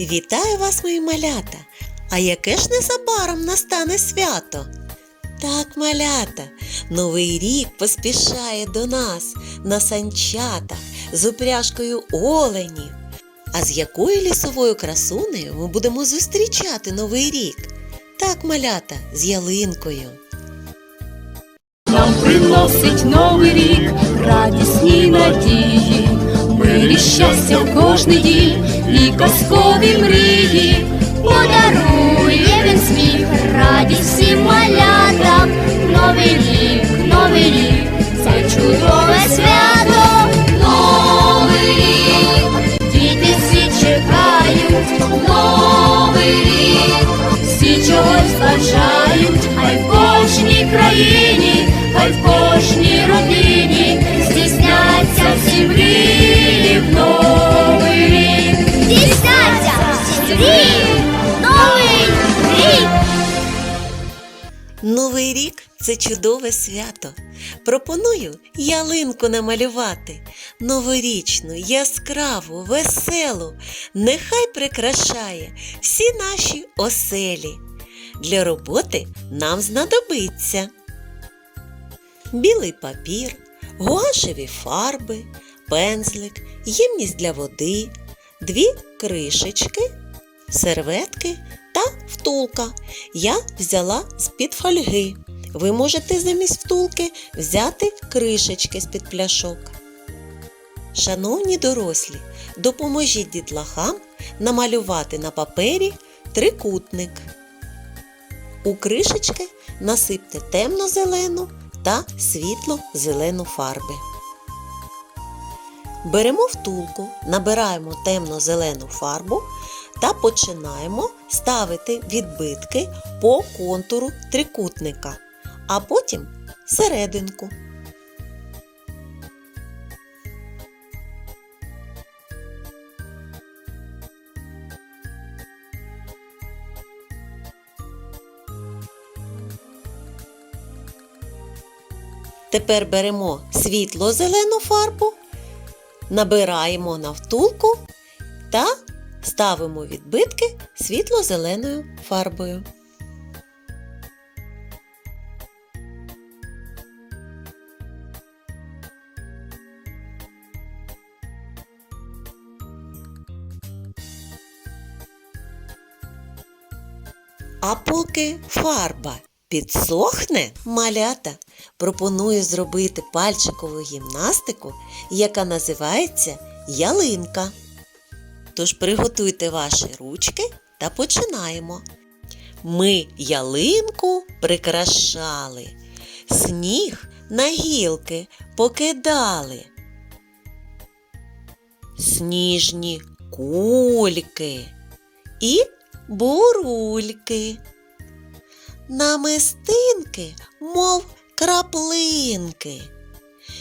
Вітаю вас, мої малята! А яке ж незабаром настане свято? Так, малята, новий рік поспішає до нас на санчатах з упряжкою оленів. А з якою лісовою красунею ми будемо зустрічати новий рік? Так, малята, з ялинкою. Нам приносить новий рік, радісні надії, мирі щастя в кожний дім і казкові мрії. Подарує він сміх, радість всім малятам. Новий рік, новий рік, це чудове свято. Це чудове свято. Пропоную ялинку намалювати. Новорічну, яскраву, веселу. Нехай прикрашає всі наші оселі. Для роботи нам знадобиться білий папір, гуашеві фарби, пензлик, ємність для води, дві кришечки, серветки та втулка. Я взяла з-під фольги. Ви можете замість втулки взяти кришечки з-під пляшок. Шановні дорослі, допоможіть дітлахам намалювати на папері трикутник. У кришечки насипте темно-зелену та світло-зелену фарби. Беремо втулку, набираємо темно-зелену фарбу та починаємо ставити відбитки по контуру трикутника, а потім серединку. Тепер беремо світло-зелену фарбу, набираємо на втулку та ставимо відбитки світло-зеленою фарбою. А поки фарба підсохне, малята пропоную зробити пальчикову гімнастику, яка називається ялинка. Тож приготуйте ваші ручки та починаємо. Ми ялинку прикрашали, сніг на гілки покидали. Сніжні кульки і бурульки. Намистинки, мов краплинки.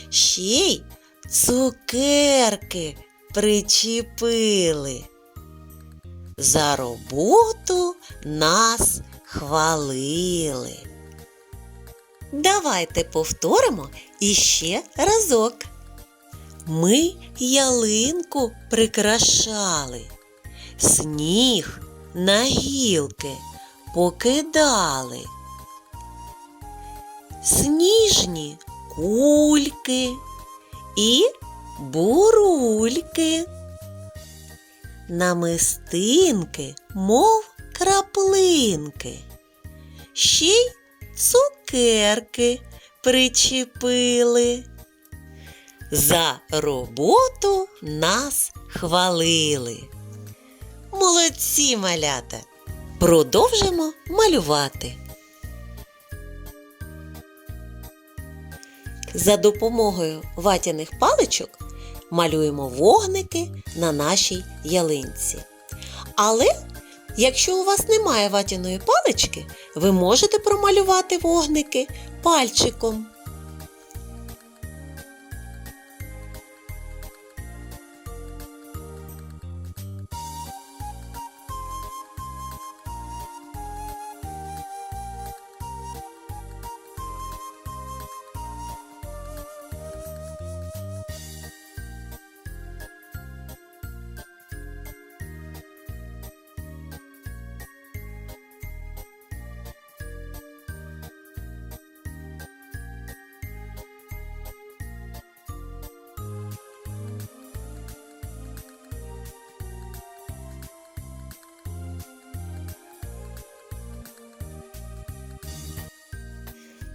Ще й цукерки причепили. За роботу нас хвалили. Давайте повторимо іще разок. Ми ялинку прикрашали, сніг на гілки покидали. Сніжні кульки і бурульки. Намистинки, мов краплинки. Ще й цукерки причепили. За роботу нас хвалили. Молодці малята! Продовжимо малювати. За допомогою ватяних паличок малюємо вогники на нашій ялинці. Але якщо у вас немає ватяної палички, ви можете промалювати вогники пальчиком.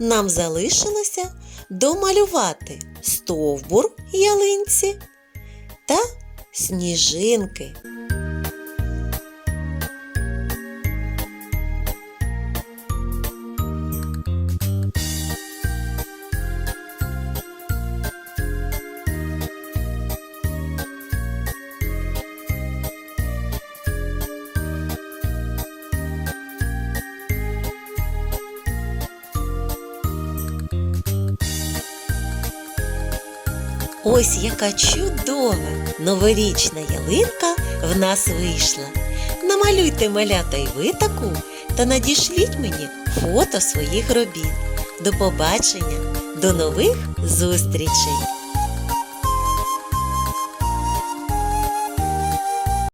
Нам залишилося домалювати стовбур ялинці та сніжинки. Ось яка чудова новорічна ялинка в нас вийшла. Намалюйте малята й ви таку та надішліть мені фото своїх робіт. До побачення, до нових зустрічей!